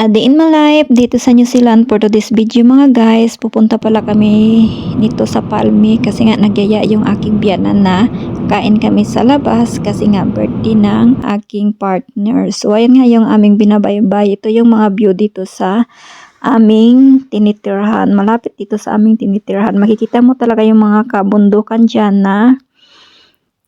A day in my life dito sa New Zealand for today's video mga guys. Pupunta pala kami dito sa Palmi kasi nga nagyaya yung aking biyanan na kain kami sa labas kasi nga birthday ng aking partner. So ayan nga yung aming binabaybay. Ito yung mga view dito sa aming tinitirhan. Malapit dito sa aming tinitirhan. Makikita mo talaga yung mga kabundukan dyan na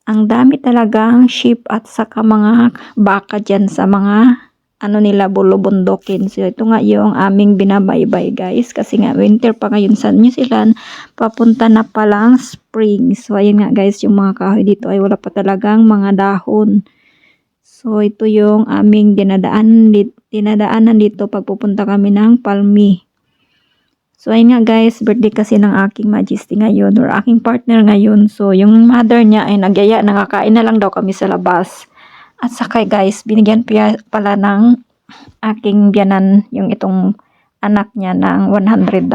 ang dami talagang sheep at saka mga baka dyan sa mga ano nila bulubundokin. So ito nga yung aming binabaybay guys kasi nga winter pa ngayon sa New Zealand papunta na palang spring. So ayun nga guys yung mga kahoy dito ay wala pa talagang mga dahon. So ito yung aming dinadaan dinadaanan dito pag pupunta kami ng Palmi. So ayun nga guys, birthday kasi ng aking majesty ngayon or aking partner ngayon. So yung mother niya ay nagyaya, nakakain na lang daw kami sa labas. At saka guys, binigyan pa pala ng aking biyanan yung itong anak niya ng $100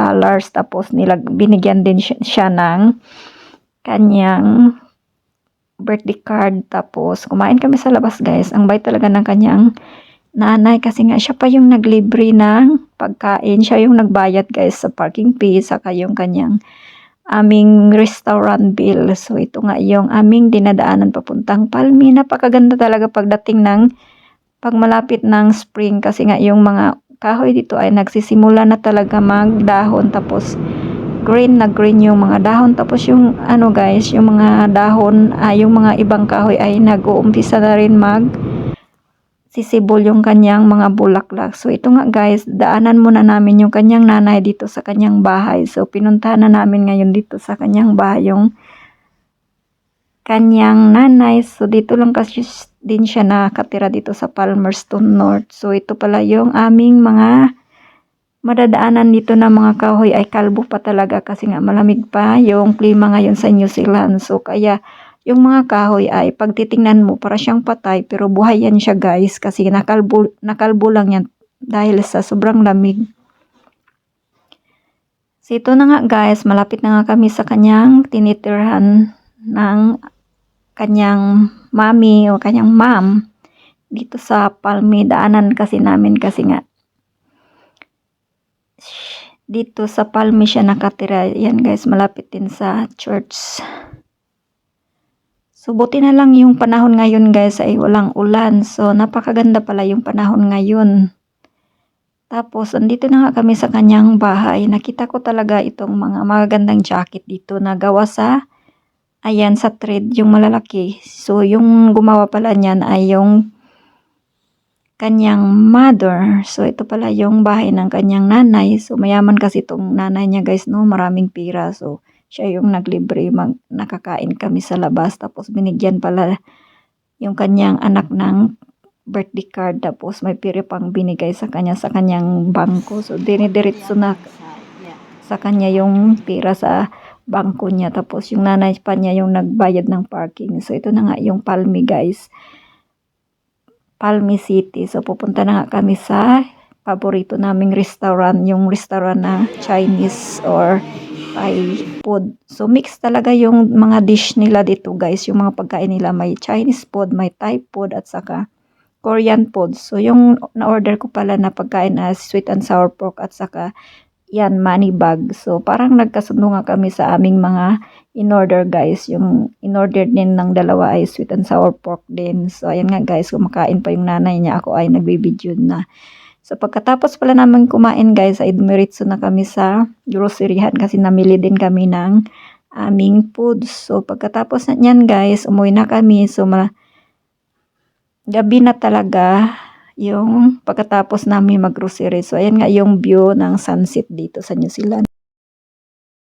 tapos nilag binigyan din siya, siya ng kanyang birthday card. Tapos kumain kami sa labas guys. Ang bait talaga ng kanyang nanay kasi nga siya pa yung naglibre ng pagkain. Siya yung nagbayad guys sa parking fee saka yung kanyang aming restaurant bill. So ito nga yung aming dinadaanan papuntang Palmi. Napakaganda talaga pagdating ng pag malapit ng spring kasi nga yung mga kahoy dito ay nagsisimula na talaga magdahon tapos green na green yung mga dahon tapos yung ano guys yung mga dahon ay yung mga ibang kahoy ay nag-uumpisa na rin mag sisibol yung kanyang mga bulaklak. So ito nga guys, daanan muna namin yung kanyang nanay dito sa kanyang bahay. So pinuntahan na namin ngayon dito sa kanyang bahay yung kanyang nanay. So dito lang kasi din siya nakatira dito sa Palmerston North. So ito pala yung aming mga madadaanan dito na mga kahoy ay kalbo pa talaga kasi nga malamig pa yung klima ngayon sa New Zealand. So kaya yung mga kahoy ay pag titingnan mo para siyang patay pero buhay yan siya guys kasi nakalbo, nakalbo lang yan dahil sa sobrang lamig. So na nga guys, malapit na nga kami sa kanyang tinitirhan ng kanyang mami o kanyang mom dito sa Palmi. Daanan kasi namin kasi nga dito sa Palmi siya nakatira. Yan guys, malapit din sa church. So, buti na lang yung panahon ngayon guys ay walang ulan. So, napakaganda pala yung panahon ngayon. Tapos, andito na nga kami sa kanyang bahay. Nakita ko talaga itong mga magagandang jacket dito na gawa sa, ayan, sa thread, yung malalaki. So, yung gumawa pala niyan ay yung kanyang mother. So, ito pala yung bahay ng kanyang nanay. So, mayaman kasi itong nanay niya guys, no? Maraming pira. So, siya yung naglibre, mag, nakakain kami sa labas. Tapos binigyan pala yung kanyang anak ng birthday card. Tapos may piri pang binigay sa kanya sa kanyang bangko. So dinidiretso na sa kanya yung pira sa bangko niya. Tapos yung nanay pa niya yung nagbayad ng parking. So ito na nga yung Palmi guys. Palmi City. So pupunta na nga kami sa paborito naming restaurant. Yung restaurant na Chinese or Thai food. So, mix talaga yung mga dish nila dito, guys. Yung mga pagkain nila, may Chinese food, may Thai food, at saka Korean food. So, yung na-order ko pala na pagkain na sweet and sour pork, at saka yan, money bag. So, parang nagkasundo nga kami sa aming mga in-order, guys. Yung in-order din ng dalawa ay sweet and sour pork din. So, ayan nga, guys, kumakain pa yung nanay niya. Ako ay nagbibidyo na. So pagkatapos pala namin kumain guys ay dumiritso na kami sa groceryhan kasi namili din kami ng aming food. So pagkatapos na niyan guys, umuwi na kami. So ma gabi na talaga yung pagkatapos namin mag-grocery. So ayan nga yung view ng sunset dito sa New Zealand.